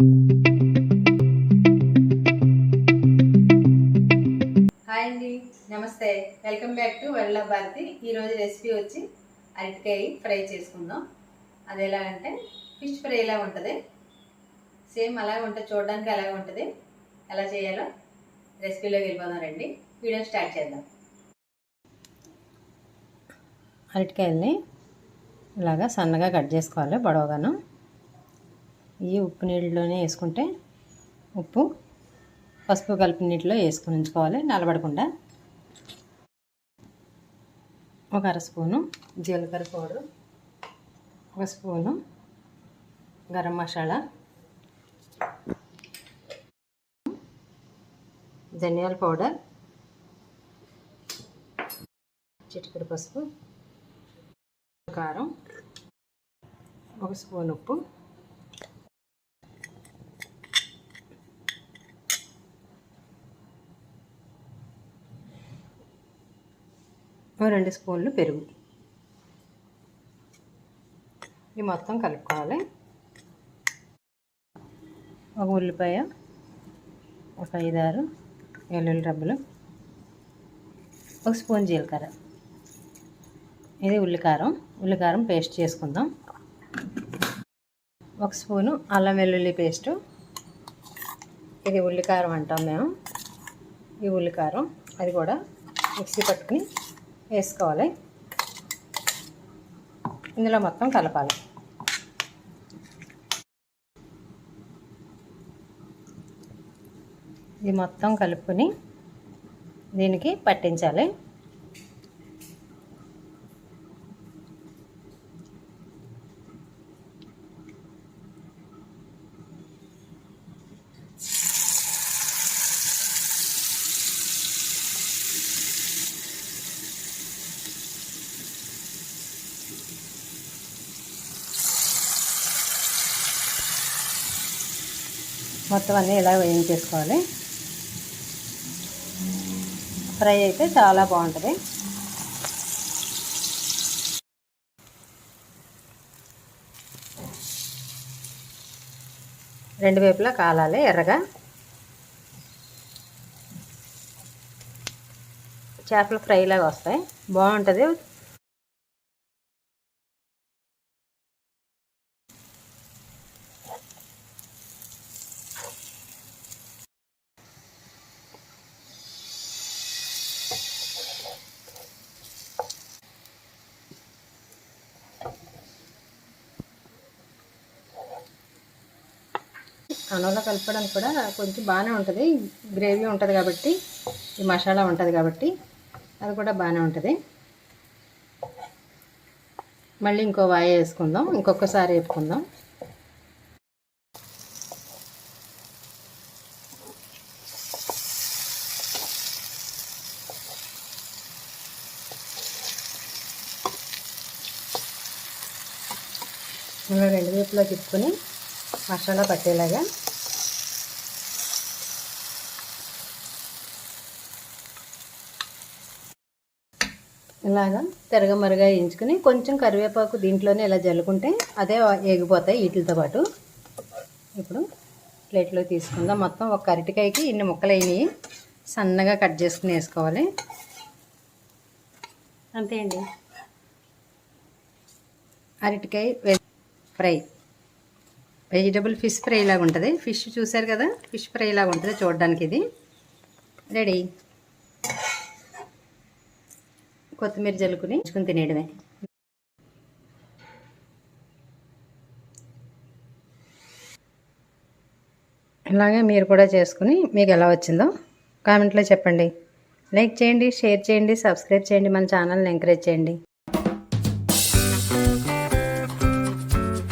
Hi అండి. నమస్తే. Welcome back to వెళ్ళ భారతి. ఈరోజు రెసిపీ వచ్చి అరటికాయ ఫ్రై చేసుకుందాం. అది ఎలా అంటే ఫిష్ ఫ్రై ఎలా ఉంటుంది. సేమ్ అలాగే ఉంటుంది. చూడడానికి అలాగే ఉంటుంది. ఎలా చేయాలో రెసిపీలోకి వెళ్ళిపోదాం రండి. వీడియో స్టార్ట్ చేద్దాం. అరటికాయల్ని ఇలాగా సన్నగా కట్ చేసుకోవాలి పొడవగాను ఈ ఉప్పు నీళ్ళలోనే వేసుకుంటే ఉప్పు పసుపు కలిపి నీటిలో వేసుకుని ఉంచుకోవాలి నలబడకుండా. ఒక అర స్పూను జీలకర్ర పౌడర్ ఒక స్పూను గరం మసాలా ధనియాల పౌడర్ చిటికడి పసుపు కారం ఒక స్పూన్ ఉప్పు రెండు స్పూన్లు పెరుగు. ఇది మొత్తం కలుపుకోవాలి. ఒక ఉల్లిపాయ ఒక ఐదారు వెల్లుల్లి రబ్బలు ఒక స్పూన్ జీలకర్ర. ఇది ఉల్లికారం. ఉల్లికారం పేస్ట్ చేసుకుందాం. ఒక స్పూను అల్లం వెల్లుల్లి పేస్టు. ఇది ఉల్లికారం అంటాం మేము. ఈ ఉల్లికారం అది కూడా మిక్సీ పట్టుకుని వేసుకోవాలి. ఇందులో మొత్తం కలపాలి. ఇది మొత్తం కలుపుకొని దీనికి పట్టించాలి. మొత్తం అన్నీ ఇలా వేయించేసుకోవాలి ఫ్రై అయితే చాలా బాగుంటుంది. రెండు వైపులా కాలాలి ఎర్రగా. చేపలు ఫ్రై లాగా వస్తాయి. బాగుంటుంది. అన్నంలో కలపడానికి కూడా కొంచెం బాగానే ఉంటుంది. గ్రేవీ ఉంటుంది కాబట్టి ఈ మసాలా ఉంటుంది కాబట్టి అది కూడా బాగానే ఉంటుంది. మళ్ళీ ఇంకో వాయి వేసుకుందాం. ఇంకొకసారి వేపుకుందాం. ఇలా రెండు వైపులా తిప్పుకొని మసాలా పట్టేలాగా. ఇలాగా తిరగమరగా వేయించుకుని కొంచెం కరివేపాకు దీంట్లోనే ఇలా జల్లుకుంటే అదే ఏగిపోతాయి వీటితో పాటు. ఇప్పుడు ప్లేట్లో తీసుకుందాం. మొత్తం ఒక అరటికాయకి ఇన్ని ముక్కలు అయినాయి. సన్నగా కట్ చేసుకుని వేసుకోవాలి. అంతే అండి. అరటికాయ ఫ్రై. వెజిటబుల్ ఫిష్ ఫ్రై లాగా ఉంటుంది. ఫిష్ చూసారు కదా? ఫిష్ ఫ్రై లాగా ఉంటుంది చూడడానికి ఇది. రెడీ. కొత్తిమీర జల్లుకుని ఉంచుకుని తినేయడమే. ఇలాగే మీరు కూడా చేసుకుని మీకు ఎలా వచ్చిందో కామెంట్లో చెప్పండి. లైక్ చేయండి షేర్ చేయండి సబ్స్క్రైబ్ చేయండి మన ఛానల్ని ఎంకరేజ్ చేయండి.